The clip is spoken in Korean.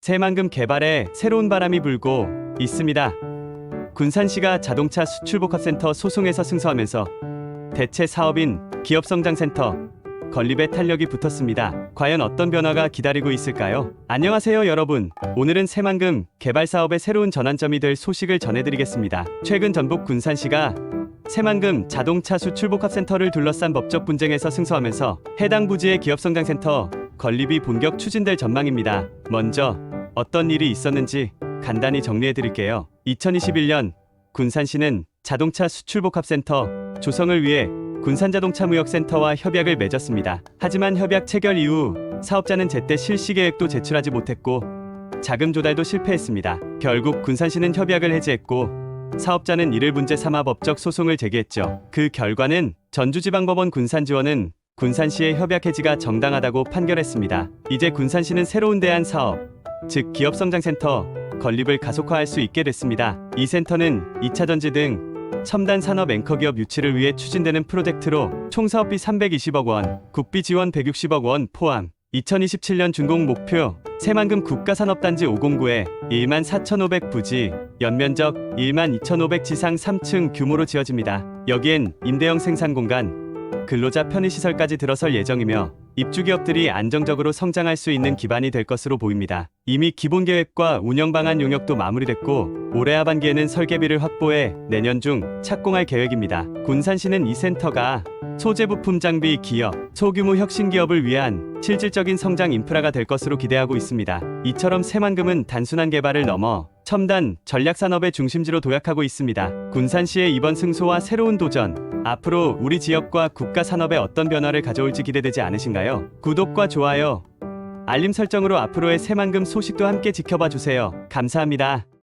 새만금 개발에 새로운 바람이 불고 있습니다. 군산시가 자동차 수출복합센터 소송에서 승소하면서 대체 사업인 기업성장센터 건립에 탄력이 붙었습니다. 과연 어떤 변화가 기다리고 있을까요? 안녕하세요, 여러분. 오늘은 새만금 개발 사업의 새로운 전환점이 될 소식을 전해드리겠습니다. 최근 전북 군산시가 새만금 자동차 수출복합센터를 둘러싼 법적 분쟁에서 승소하면서 해당 부지의 기업성장센터 건립이 본격 추진될 전망입니다. 먼저 어떤 일이 있었는지 간단히 정리해 드릴게요. 2021년 군산시는 자동차 수출복합센터 조성을 위해 군산자동차무역센터와 협약을 맺었습니다. 하지만 협약 체결 이후 사업자는 제때 실시 계획도 제출하지 못했고 자금 조달도 실패했습니다. 결국 군산시는 협약을 해지했고 사업자는 이를 문제 삼아 법적 소송을 제기했죠. 그 결과는 전주지방법원 군산지원은 군산시의 협약 해지가 정당하다고 판결했습니다. 이제 군산시는 새로운 대안 사업, 즉 기업성장센터 건립을 가속화할 수 있게 됐습니다. 이 센터는 2차 전지 등 첨단 산업 앵커 기업 유치를 위해 추진되는 프로젝트로 총 사업비 320억 원, 국비 지원 160억 원 포함 2027년 준공 목표 새만금 국가산업단지 509에 1만 4,500 부지, 연면적 1만 2,500 지상 3층 규모로 지어집니다. 여기엔 임대형 생산 공간, 근로자 편의시설까지 들어설 예정이며 입주 기업들이 안정적으로 성장할 수 있는 기반이 될 것으로 보입니다. 이미 기본 계획과 운영 방안 용역도 마무리됐고 올해 하반기에는 설계비를 확보해 내년 중 착공할 계획입니다. 군산시는 이 센터가 소재 부품 장비 기업, 소규모 혁신 기업을 위한 실질적인 성장 인프라가 될 것으로 기대하고 있습니다. 이처럼 새만금은 단순한 개발을 넘어 첨단 전략 산업의 중심지로 도약하고 있습니다. 군산시의 이번 승소와 새로운 도전, 앞으로 우리 지역과 국가 산업에 어떤 변화를 가져올지 기대되지 않으신가요? 구독과 좋아요, 알림 설정으로 앞으로의 새만금 소식도 함께 지켜봐 주세요. 감사합니다.